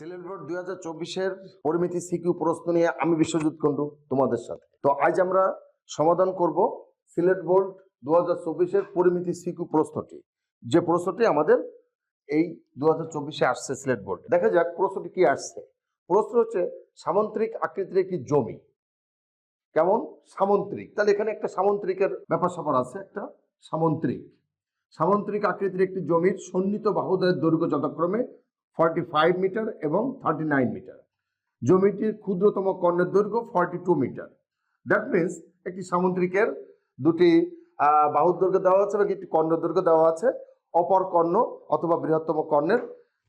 Sylhet board দুই হাজার চব্বিশের পরিমিতি সিকিউ প্রশ্ন নিয়ে আমি বিশ্বজিৎ কুণ্ডু তোমাদের সাথে। তো আজ আমরা সমাধান করব সিলেট বোর্ড দু হাজার চব্বিশের পরিমিতি সিকিউ প্রশ্নটি। যে প্রশ্নটি আমাদের এই দু হাজার চব্বিশে আসছে সিলেট বোর্ড দেখা যাক প্রশ্নটি কি আসছে। প্রশ্ন হচ্ছে, সামন্ত্রিক আকৃতির একটি জমি। কেমন? সামন্ত্রিক। তাহলে এখানে একটা সামন্ত্রিকের ব্যাপার স্যাপার আছে, একটা সামন্ত্রিক। সামন্ত্রিক আকৃতির একটি জমির সন্নিহিত বাহুদয়ের দৈর্ঘ্য যথাক্রমে ফর্টি ফাইভ মিটার এবং থার্টি নাইন মিটার জমিটির ক্ষুদ্রতম কর্ণের দৈর্ঘ্য forty two metre that means একটি সামুদ্রিকের দুটি বাহুর দৈর্ঘ্য দেওয়া আছে এবং একটি কর্ণের দৈর্ঘ্য দেওয়া আছে। অপর কর্ণ অথবা বৃহত্তম কর্ণের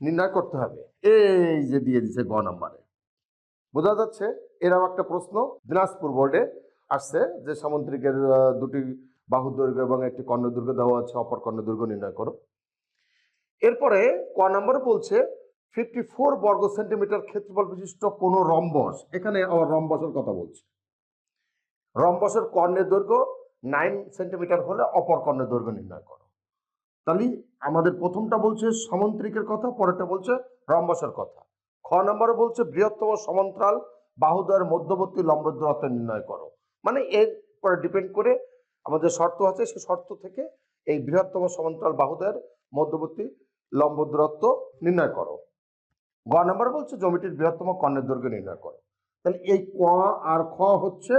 নির্ণয় করতে হবে। এই যে দিয়ে দিছে গ নম্বরে। বোঝা যাচ্ছে? এরকম একটা প্রশ্ন। দিনাজপুর বোর্ডে আসছে যে সামুদ্রিকের দুটি বাহুর দৈর্ঘ্য এবং একটি কর্ণের দৈর্ঘ্য দেওয়া আছে, অপর কর্ণের দৈর্ঘ্য নির্ণয় করো। এরপরে ক নম্বরে বলছে, ফিফটি ফোর বর্গ সেন্টিমিটার ক্ষেত্রফল বিশিষ্ট কোন রম্বস, এখানে আবার রম্বসের কথা বলছে। রম্বসের কর্ণের দৈর্ঘ্য নাইন সেন্টিমিটার হলে অপর কর্ণের দৈর্ঘ্য নির্ণয় করো। তাহলে আমাদের প্রথমটা বলছে সমান্তরিকের কথা, পরেরটা বলছে রম্বসের কথা। খ নম্বরে বলছে বৃহত্তম সমান্তরাল বাহুদ্বয়ের মধ্যবর্তী লম্ব দূরত্ব নির্ণয় করো। মানে এর পরে ডিপেন্ড করে আমাদের শর্ত আছে সেই শর্ত থেকে এই বৃহত্তম সমান্তরাল বাহুদ্বয়ের মধ্যবর্তী লম্ব দূরত্ব নির্ণয় করো। গ নম্বর বলছে জমিটির বৃহত্তম কর্ণের দৈর্ঘ্য নির্ণয় করো। তাহলে এই ক আর খ হচ্ছে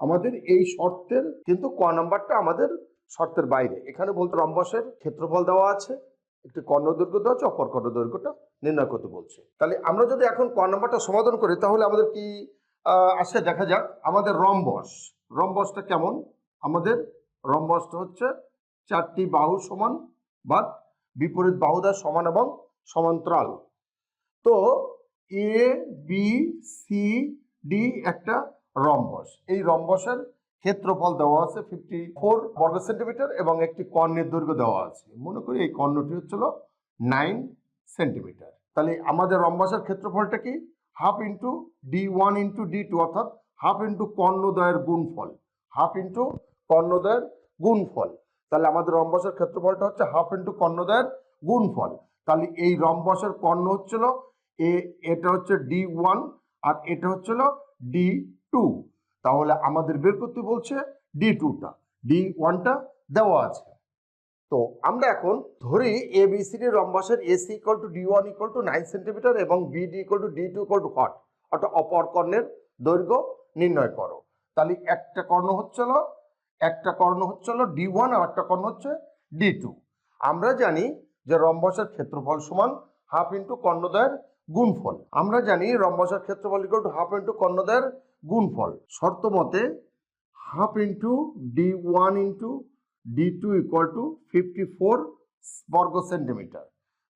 আমাদের এই শর্তের, কিন্তু ক নম্বরটা আমাদের শর্তের বাইরে। এখানে বলতে রম্বসের ক্ষেত্রফল দেওয়া আছে, একটি কর্ণ দৈর্ঘ্য দেওয়া আছে, অপর কর্ণ দৈর্ঘ্যটা নির্ণয় করতে বলছে। তাহলে আমরা যদি এখন ক নম্বরটা সমাধান করি, তাহলে আমাদের কি আসে? দেখা যাক। আমাদের রম্বস, রম্বসটা কেমন? আমাদের রম্বসটা হচ্ছে চারটি বাহু সমান বা বিপরীত বাহুদার সমান এবং সমান্তরাল। তো এ বি সি ডি একটা রম্বস। এই রম্বসের ক্ষেত্রফল দেওয়া আছে ফিফটি ফোর বর্গ সেন্টিমিটার এবং একটি কর্ণের দৈর্ঘ্য দেওয়া আছে। মনে করি এই কর্ণটি হচ্ছিল নাইন সেন্টিমিটার। তাহলে আমাদের রম্বসের ক্ষেত্রফলটা কি? Half into D one into D two অর্থাৎ হাফ ইন্টু কর্ণদয়ের গুণফল। হাফ ইন্টু কর্ণদয়ের গুণফল। তাহলে আমাদের রম্বসের ক্ষেত্রফলটা হচ্ছে হাফ ইন্টু কর্ণদয়ের গুণফল। তাহলে এই রম্বসের কর্ণ হচ্ছিল এ, এটা হচ্ছে ডি ওয়ান আর এটা হচ্ছিল ডি টু তাহলে আমাদের বের করতে বলছে ডি টুটা ডি ওয়ানটা দেওয়া আছে। তো আমরা এখন ধরি A, B, C, D রম্বসের AC equal to D one equal to nine centimetre এবং BD equal to D two equal to hot অর্থাৎ অপর কর্ণের দৈর্ঘ্য নির্ণয় করো। তাহলে একটা কর্ণ হচ্ছিল একটা কর্ণ হচ্ছিল ডি ওয়ান আর একটা কর্ণ হচ্ছে ডি টু আমরা জানি যে রম্বসের ক্ষেত্রফল সমান হাফ ইন্টু কর্ণদয়ের গুণফল। আমরা জানি রম্বসের ক্ষেত্রফল ইকুয়াল টু হাফ ইন্টু কর্ণদয়ের গুণফল। শর্ত মতে half into D one into D two equal to fifty four বর্গ সেন্টিমিটার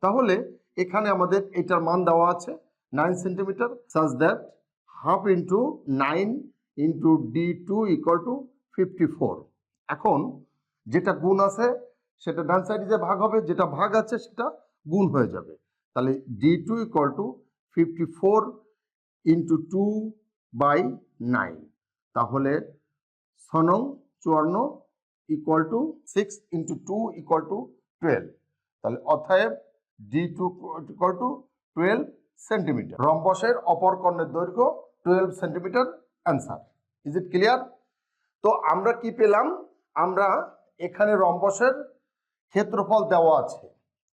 তাহলে এখানে আমাদের এটার মান দেওয়া আছে নাইন সেন্টিমিটার সাজ that half into nine into D two equal to fifty four এখন যেটা গুণ আছে, সেটা ডান সাইডে যে ভাগ হবে, যেটা ভাগ আছে, সেটা গুণ হয়ে যাবে। তাহলে D two equal to fifty four into two by nine তাহলে সনং চুয়ান্ন equal to six into two equal to twelve তাহলে অতএব D two equal to twelve centimetre রম্বসের অপর কর্ণের দৈর্ঘ্য twelve centimetre answer is it clear তো আমরা কি পেলাম? আমরা এখানে রম্বসের ক্ষেত্রফল দেওয়া আছে।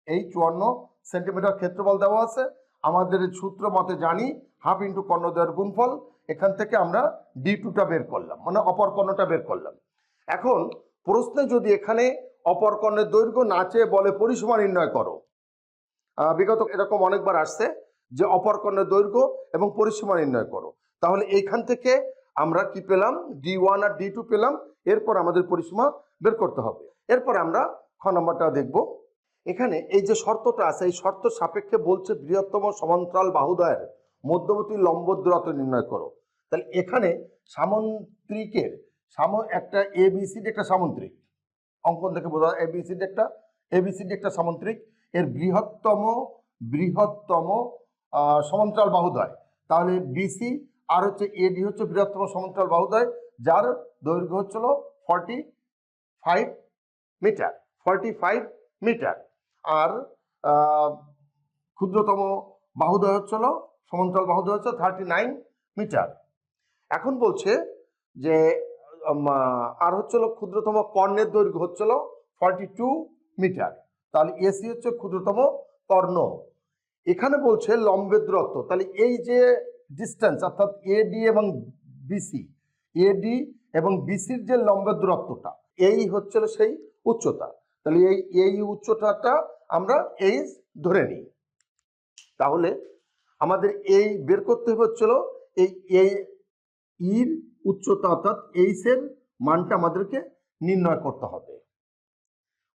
এই চুয়ান্ন সেন্টিমিটার ক্ষেত্রফল দেওয়া আছে। আমাদের সূত্র মতে জানি হাফ ইন্টু কর্ণদ্বয়ের গুণফল। এখান থেকে আমরা ডি টুটা বের করলাম মানে অপর কর্ণটা বের করলাম। এখন প্রশ্নে যদি এখানে অপর কর্ণের দৈর্ঘ্য নাচে বলে পরিসীমা নির্ণয় করো বিগত এরকম অনেকবার আসছে যে অপর কর্ণের দৈর্ঘ্য এবং পরিসীমা নির্ণয় করো। তাহলে এইখান থেকে আমরা কি পেলাম? ডি ওয়ান আর ডি টু পেলাম। এরপর আমাদের পরিসীমা বের করতে হবে। এরপর আমরা খ নম্বরটা দেখব। এখানে এই যে শর্তটা আছে, এই শর্ত সাপেক্ষে বলছে বৃহত্তম সমান্তরাল বাহুদয়ের মধ্যবর্তী লম্ব দূরত্ব নির্ণয় করো। তাহলে এখানে সামন্ত্রিকের সাম একটা এবিসিডি একটা সামন্ত্রিক। অঙ্কন দেখে বোঝা এবিসিডি একটা এবিসিডি একটা সামন্ত্রিক। এর বৃহত্তম বৃহত্তম সমান্তরাল বাহুদয় তাহলে বিসি আর হচ্ছে এডি হচ্ছে বৃহত্তম সমান্তরাল বাহুদয়, যার দৈর্ঘ্য হচ্ছিল forty five metre forty five metre আর ক্ষুদ্রতম বাহুদয় হচ্ছিল সমান্তরাল বাহুদয় হচ্ছে থার্টি নাইন মিটার এখন বলছে যে আর হচ্ছিল ক্ষুদ্রতম কর্ণের দৈর্ঘ্য হচ্ছিল ফর্টি টু মিটার তাহলে এসি হচ্ছে ক্ষুদ্রতম কর্ণ। এখানে বলছে লম্বের দূরত্ব। তাহলে এই যে ডিস্টেন্স অর্থাৎ এডি এবং বিসি এডি এবং বিসির যে লম্বের দূরত্বটা, এই হচ্ছিল সেই উচ্চতা। তাহলে এই এই উচ্চতাটা আমরা এইচ ধরে নিই। তাহলে আমাদের এই বের করতে হচ্ছিল এই এই ইর উচ্চতা, অর্থাৎ এইচের মানটা আমাদেরকে নির্ণয় করতে হবে।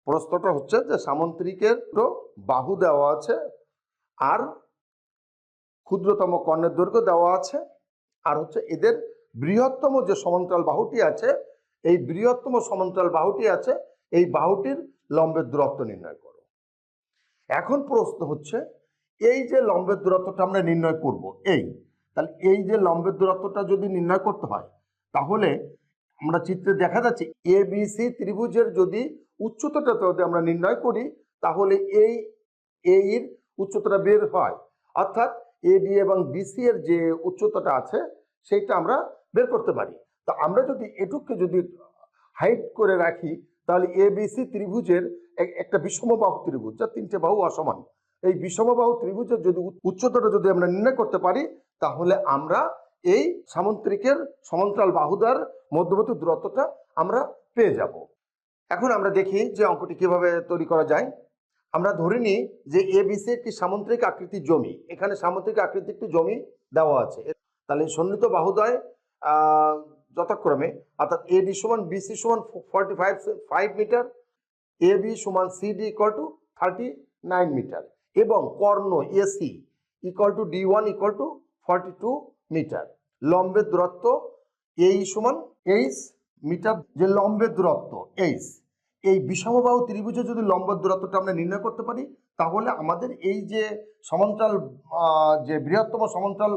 প্রশ্নটা হচ্ছে যে সামন্ত্রিকের বাহু দেওয়া আছে আর ক্ষুদ্রতম কর্ণের দৈর্ঘ্য দেওয়া আছে। আর হচ্ছে এদের বৃহত্তম যে সমান্তরাল বাহুটি আছে, এই বৃহত্তম সমান্তরাল বাহুটি আছে, এই বাহুটির লম্বের দূরত্ব নির্ণয় করো। এখন প্রশ্ন হচ্ছে, এই যে লম্বের দূরত্বটা আমরা নির্ণয় করব, এই, তাহলে এই যে লম্বের দূরত্বটা যদি নির্ণয় করতে হয়, তাহলে আমরা চিত্রে দেখা যাচ্ছে এ বি সি ত্রিভুজের যদি উচ্চতাটা যদি আমরা নির্ণয় করি, তাহলে এই এর উচ্চতাটা বের হয়। অর্থাৎ এডি এবং বিসি এর যে উচ্চতাটা আছে, সেইটা আমরা বের করতে পারি। তা আমরা যদি এটুককে যদি হাইট করে রাখি, তাহলে এ বিসি ত্রিভুজের একটা বিষমবাহু ত্রিভুজ, যা তিনটে বাহু অসমান। এই বিষমবাহু ত্রিভুজের যদি উচ্চতাটা যদি আমরা নির্ণয় করতে পারি, তাহলে আমরা এই সামন্ত্রিকের সমান্তরাল বাহুদার মধ্যবর্তী দূরত্বটা আমরা পেয়ে যাব। এখন আমরা দেখি যে অঙ্কটি কীভাবে তৈরি করা যায়। আমরা ধরে নিই যে এ বিসি একটি সামুদ্রিক আকৃতির জমি। এখানে সামুদ্রিক আকৃতির একটি জমি দেওয়া আছে। তাহলে সন্নিহিত বাহুদয় যথাক্রমে, অর্থাৎ এ ডি সমান বিসি সমান forty five five metre A B সমান C D equal to thirty nine metre এবং কর্ণ AC equal to D one equal to forty two metre লম্বের দূরত্ব এই সমান এইচ মিটার যে লম্বের দূরত্ব এইচ এই বিষমবাহু ত্রিভুজে যদি লম্বের দূরত্বটা আমরা নির্ণয় করতে পারি, তাহলে আমাদের এই যে সমান্তরাল যে বৃহত্তম সমান্তরাল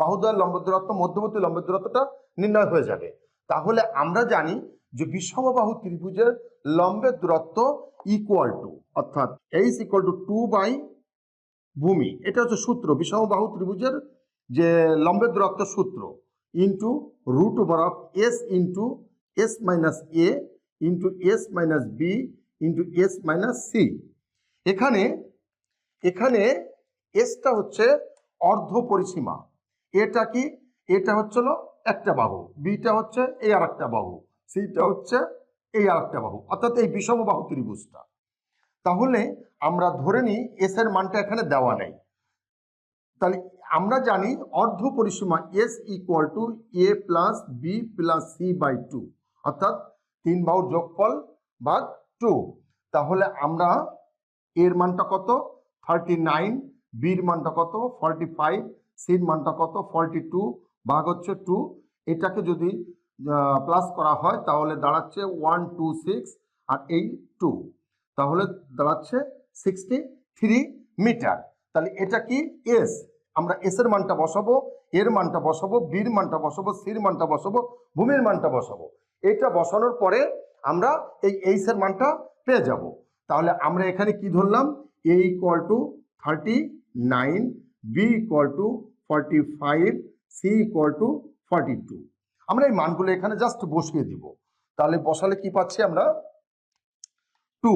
বাহুদ্বয়ের লম্বের দূরত্ব, মধ্যবর্তী লম্বের দূরত্বটা নির্ণয় হয়ে যাবে। তাহলে আমরা জানি যে বিষমবাহু ত্রিভুজের লম্বের দূরত্ব ইকুয়াল টু অর্থাৎ H equal to two by ভূমি। এটা হচ্ছে সূত্র, বিষমবাহু ত্রিভুজের যে লম্বের দূরত্ব সূত্র into root over of S into S minus A into S minus B into S minus C এখানে এখানে এসটা হচ্ছে অর্ধ পরিসীমা। এটা কি? এটা হচ্ছিল একটা বাহু। বিটা হচ্ছে এই আর একটা বাহু। সিটা হচ্ছে এই আর একটা বাহু। অর্থাৎ এই বিষম বাহু ত্রিভুজটা। তাহলে আমরা ধরে নিই এস এর মানটা এখানে দেওয়া নেই। তাহলে আমরা জানি অর্ধ পরিসীমা S equal to A plus B plus C by two অর্থাৎ তিন বাহুর যোগফল ভাগ টু তাহলে আমরা এর মানটা কত? থার্টি নাইন বির মানটা কত? ফর্টি ফাইভ সির মানটা কত? ফর্টি টু ভাগ হচ্ছে টু এটাকে যদি প্লাস করা হয়, তাহলে দাঁড়াচ্ছে ওয়ান টু সিক্স আর এই টু তাহলে দাঁড়াচ্ছে সিক্সটি থ্রি মিটার তাহলে এটা কি? এস আমরা এসের মানটা বসাবো এর মানটা বসাবো বির মানটা বসাবো সির মানটা বসাবো, ভূমির মানটা বসাবো। এটা বসানোর পরে আমরা এই এইচ এর মানটা পেয়ে যাব। তাহলে আমরা এখানে কি ধরলাম? A equal to thirty nine B equal to forty five C equal to forty two আমরা এই মানগুলো এখানে জাস্ট বসিয়ে দিব। তাহলে বসালে কি পাচ্ছি আমরা? টু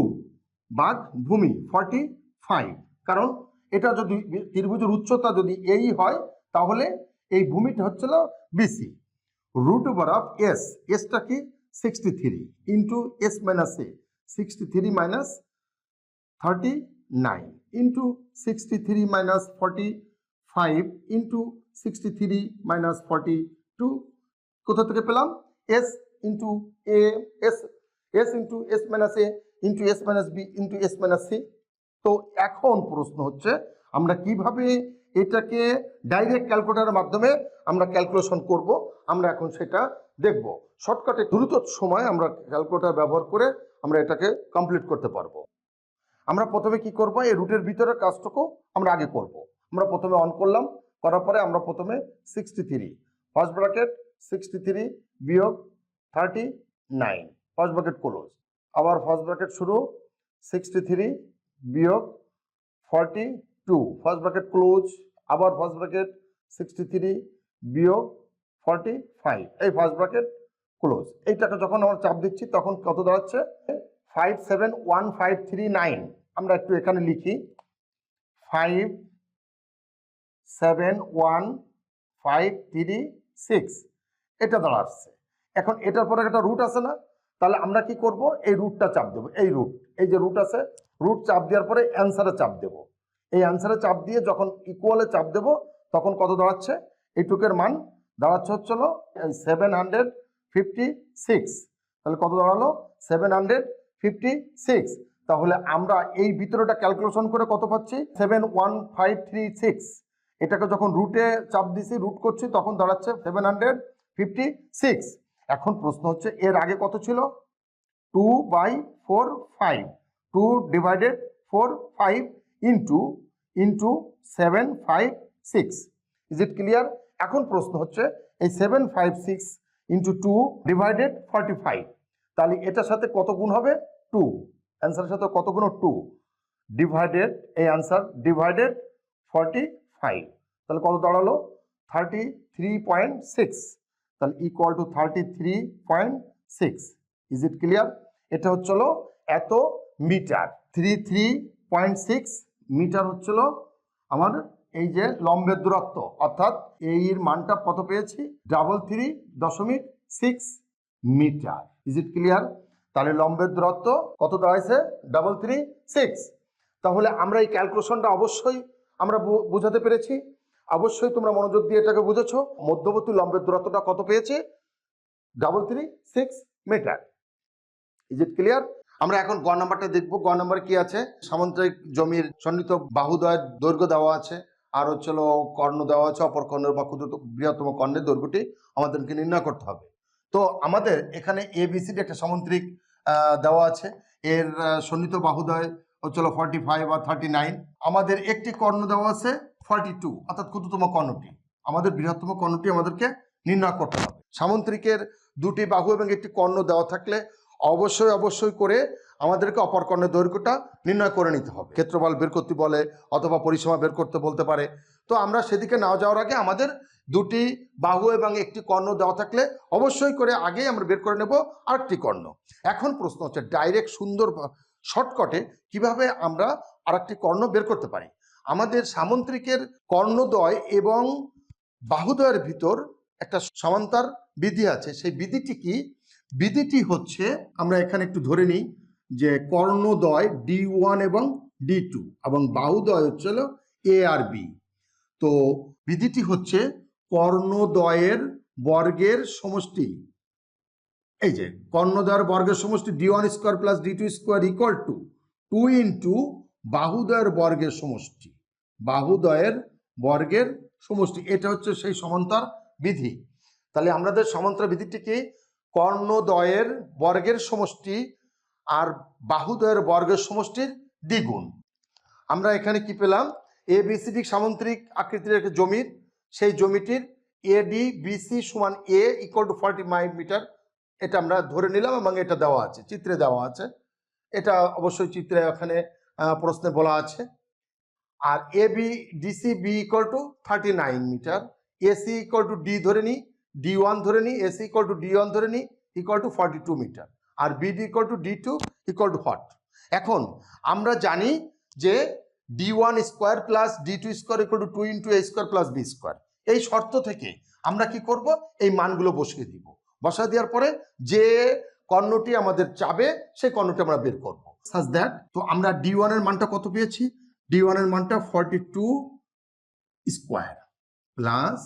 বাঘ ভূমি ফর্টি ফাইভ কারণ এটা যদি ত্রিভুজের উচ্চতা যদি এই হয়, তাহলে এই ভূমিটা হচ্ছিল BC root over of S এসটা কি? Sixty three into S minus A sixty three minus thirty nine into sixty three minus forty five into sixty three minus forty two কোথা থেকে পেলাম? S into A S S into S minus A into S minus B into S minus C তো এখন প্রশ্ন হচ্ছে, আমরা কীভাবে এটাকে ডাইরেক্ট ক্যালকুলেটারের মাধ্যমে আমরা ক্যালকুলেশন করব, আমরা এখন সেটা দেখব। শর্টকাটে দ্রুত সময় আমরা ক্যালকুলেটার ব্যবহার করে আমরা এটাকে কমপ্লিট করতে পারব। আমরা প্রথমে কি করব, এই রুটের ভিতরে কাজটুকু আমরা আগে করব। আমরা প্রথমে অন করলাম, করার পরে আমরা প্রথমে sixty three first bracket sixty three বিয়োগ thirty nine first bracket close আবার ফার্স্ট ব্র্যাকেট শুরু সিক্সটি থ্রি বিয়োগ forty two first bracket close আবার ফার্স্ট ব্র্যাকেট সিক্সটি থ্রি বিয়োগ ফর্টি ফাইভ এই ফার্স্ট ব্র্যাকেট ক্লোজ এইটাকে যখন আমরা চাপ দিচ্ছি, তখন কত দাঁড়াচ্ছে? Five seven one five three nine আমরা একটু এখানে লিখি। Five seven one five three six এটা দাঁড়াচ্ছে। এখন এটার পরে একটা রুট আছে না? তাহলে আমরা কি করব? এই রুটটা চাপ দেবো। এই রুট এই যে রুট আছে রুট চাপ দেওয়ার পরে অ্যান্সারে চাপ দেবো। এই অ্যান্সারে চাপ দিয়ে যখন ইকুয়ালে চাপ দেবো, তখন কত দাঁড়াচ্ছে? এইটুকের মান দাঁড়াচ্ছে হচ্ছিল সেভেন হান্ড্রেড ফিফটি সিক্স তাহলে কত দাঁড়াল? সেভেন হান্ড্রেড ফিফটি সিক্স তাহলে আমরা এই ভিতরেটা ক্যালকুলেশন করে কত পাচ্ছি? Seven one five three six এটাকে যখন রুটে চাপ দিছি রুট করছি, তখন দাঁড়াচ্ছে সেভেন হান্ড্রেড ফিফটি সিক্স এখন প্রশ্ন হচ্ছে, এর আগে কত ছিল? Two by four five two divided four five into into seven five six. Is it clear এখন প্রশ্ন হচ্ছে, এই seven five six into two divided forty five, তাহলে এটার সাথে কত গুণ হবে? টু। অ্যান্সারের সাথে কত গুণ? টু। ডিভাইডেড এই অ্যান্সার ডিভাইডেড ফর্টি ফাইভ তাহলে কত দাঁড়াল? থার্টি থ্রি পয়েন্ট সিক্স তাহলে equal to thirty three point six is it clear এটা হচ্ছিল এত metre three three point six metre হচ্ছিল আমার এই যে লম্বের দূরত্ব। অর্থাৎ এর মানটা কত পেয়েছি? ডাবল থ্রি দশমিক six metre. Is it clear তাহলে লম্বের দূরত্ব কত দাঁড়াইছে? ডাবল থ্রি সিক্স তাহলে আমরা এই ক্যালকুলেশনটা অবশ্যই আমরা বোঝাতে পেরেছি। অবশ্যই তোমরা মনোযোগ দিয়ে এটাকে বুঝেছ। মধ্যবর্তী লম্বের দূরত্বটা কত পেয়েছে? Double three six metre. Is it clear আমরা এখন গ নাম্বারটা দেখব। গ নাম্বার কি আছে? সামুদ্রিক জমির সন্নিহিত বাহুদয়ের দৈর্ঘ্য দেওয়া আছে। আর হচ্ছে কর্ণ দেওয়া আছে, অপর কর্ণের বা ক্ষুদ্রতম বৃহত্তম কর্ণের দৈর্ঘ্যটি আমাদেরকে নির্ণয় করতে হবে। তো আমাদের এখানে এবিসিডি একটা সামুদ্রিক দেওয়া আছে। এর সন্নিহিত বাহুদয় হচ্ছিল ফর্টি ফাইভ আর থার্টি নাইন আমাদের একটি কর্ণ দেওয়া আছে ফর্টি টু অর্থাৎ ক্ষুদ্রতম কর্ণটি। আমাদের বৃহত্তম কর্ণটি আমাদেরকে নির্ণয় করতে হবে। সামুদ্রিকের দুটি বাহু এবং একটি কর্ণ দেওয়া থাকলে অবশ্যই অবশ্যই করে আমাদেরকে অপর কর্ণের দৈর্ঘ্যটা নির্ণয় করে নিতে হবে। ক্ষেত্রফল বের করতে বলে অথবা পরিসীমা বের করতে বলতে পারে। তো আমরা সেদিকে না যাওয়ার আগে আমাদের দুটি বাহু এবং একটি কর্ণ দেওয়া থাকলে অবশ্যই করে আগেই আমরা বের করে নেব আরেকটি কর্ণ। এখন প্রশ্ন হচ্ছে ডাইরেক্ট সুন্দর শর্টকটে কীভাবে আমরা আরেকটি কর্ণ বের করতে পারি? আমাদের সামন্ত্রিকের কর্ণদ্বয় এবং বাহুদ্বয়ের ভিতর একটা সমান্তর বিধি আছে। সেই বিধিটি কি? বিধিটি হচ্ছে, আমরা এখানে একটু ধরে নিই, যে কর্ণদ্বয় ডি ওয়ান এবং ডি টু এবং বাহুদয় হচ্ছে হলো এ আর বি। তো বিধিটি হচ্ছে কর্ণদ্বয়ের বর্গের সমষ্টি। এই যে, কর্ণদ্বয়ের বর্গের সমষ্টি D one square plus D two square equal to two into বাহুদয়ের বর্গের সমষ্টি। বাহুদয়ের বর্গের সমষ্টি, এটা হচ্ছে সেই সমান্তর বিধি। তাহলে আমাদের সমান্তর বিধিটি কি কর্ণদ্বয়ের বর্গের সমষ্টি আর বাহুদয়ের বর্গের সমষ্টির দ্বিগুণ। আমরা এখানে কি পেলাম? এ বিসিডি সামন্ত্রিক আকৃতির একটা জমির সেই জমিটির এডি বিসি সমান A equal to forty five metre এটা আমরা ধরে নিলাম এবং এটা দেওয়া আছে চিত্রে দেওয়া আছে। এটা অবশ্যই চিত্রে আহ, প্রশ্নে বলা আছে। আর A B DC B equal to thirty nine metre AC equal to D ধরে নিই। ডি ওয়ান ধরে নিই AC equal to D one ধরে নিই equal to forty two metre R BD equal to D two equal to hot এখন আমরা জানি যে D one square plus D two square equal to two into A square plus B square এই শর্ত থেকে আমরা কি করব? এই মানগুলো বসিয়ে দিব। বসা দেওয়ার পরে যে কর্ণটি আমাদের চাবে, সেই কর্ণটি আমরা বের করব। সাজ দ্যাট তো আমরা ডি ওয়ানের মানটা কত পেয়েছি? ডি ওয়ানের মানটা forty two square plus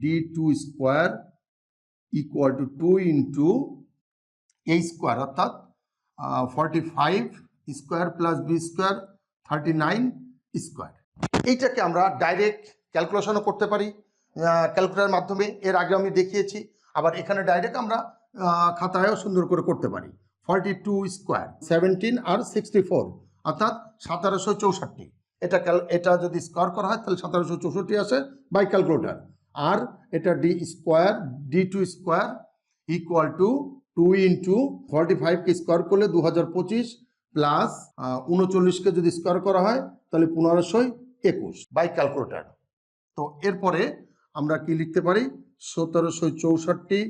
D two square equal to two into A square অর্থাৎ forty five square plus B square thirty nine square এইটাকে আমরা ডাইরেক্ট ক্যালকুলেশনও করতে পারি। ক্যালকুলেটারের মাধ্যমে। এর আগে আমি দেখিয়েছি। আবার এখানে ডাইরেক্ট আমরা খাতায়ও সুন্দর করে করতে পারি। ফর্টি টু স্কোয়ার সেভেন্টিন আর সিক্সটি ফোর অর্থাৎ সতেরোশো চৌষট্টি। এটা এটা যদি স্কোয়ার করা হয়, তাহলে সতেরোশো চৌষট্টি আসে বাই ক্যালকুলেটার আর এটা D square D two square equal to two into forty ফাইভকে square করলে দু হাজার পঁচিশ প্লাস উনচল্লিশকে যদি স্কোয়ার করা হয়, তাহলে পনেরোশোই একুশ বাই ক্যালকুলেটার তো এরপরে আমরা কি লিখতে পারি? সতেরোশো চৌষট্টি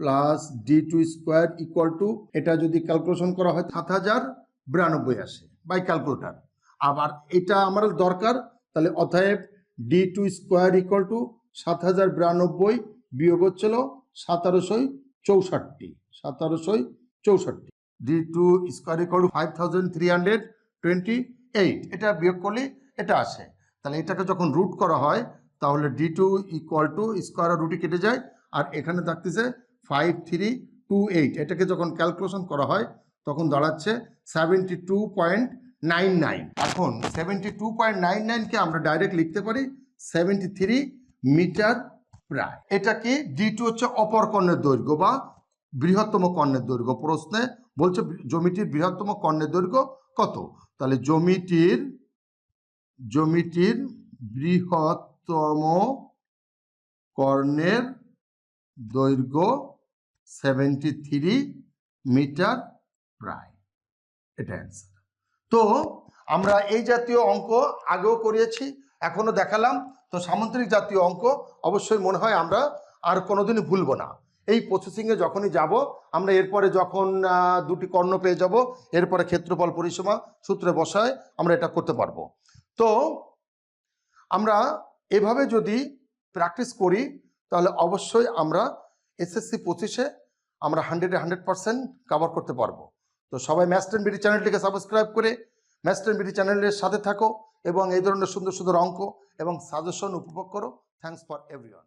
plus D two square equal to এটা যদি ক্যালকুলেশন করা হয় সাত হাজার বিরানব্বই আসে বাই ক্যালকুলেটার আবার এটা আমার দরকার, তাহলে অতএব D two square equal to সাত হাজার বিরানব্বই বিয়োগ হচ্ছিল সতেরোশোই চৌষট্টি সতেরোশোই চৌষট্টি। D two square equal to five thousand three hundred twenty eight এটা বিয়োগ করলে এটা আসে। তাহলে এটাকে যখন রুট করা হয়, তাহলে D two equal to square রুটি কেটে যায়, আর এখানে থাকতেছে ফাইভ থ্রি টু এইট এটাকে যখন ক্যালকুলেশন করা হয়, তখন দাঁড়াচ্ছে seventy two point nine nine এখন সেভেন্টি টু পয়েন্ট নাইন নাইনকে আমরা ডাইরেক্ট লিখতে পারি সেভেন্টি থ্রি মিটার প্রায়। এটা কি ডি টু হচ্ছে অপর কর্ণের দৈর্ঘ্য বা বৃহত্তম কর্ণের দৈর্ঘ্য প্রশ্নে বলছে জমিটির বৃহত্তম কর্ণের দৈর্ঘ্য কত? তাহলে জমিটির জমিটির বৃহত্তম কর্ণের দৈর্ঘ্য সেভেন্টি থ্রি মিটার প্রায়। এটা অ্যান্সার তো আমরা এই জাতীয় অঙ্ক আগেও করিয়েছি এখনও দেখালাম। তো সামুদ্রিক জাতীয় অঙ্ক অবশ্যই মনে হয় আমরা আর কোনোদিনই ভুলবো না। এই প্রসেসিংয়ে যখনই যাব, আমরা এরপরে যখন দুটি কর্ণ পেয়ে যাব, এরপরে ক্ষেত্রফল পরিসীমা সূত্রে বসায় আমরা এটা করতে পারব। তো আমরা এভাবে যদি প্র্যাকটিস করি, তাহলে অবশ্যই আমরা এসএসসি পঁচিশে আমরা হান্ড্রেডে হান্ড্রেড পার্সেন্ট কভার করতে পারব। তো সবাই ম্যাস্টার বিডি চ্যানেলটিকে সাবস্ক্রাইব করে ম্যাস্টার বিডি চ্যানেলের সাথে থাকো। এবং এই ধরনের সুন্দর সুন্দর অঙ্ক এবং সাজেশন উপভোগ করো। Thanks for everyone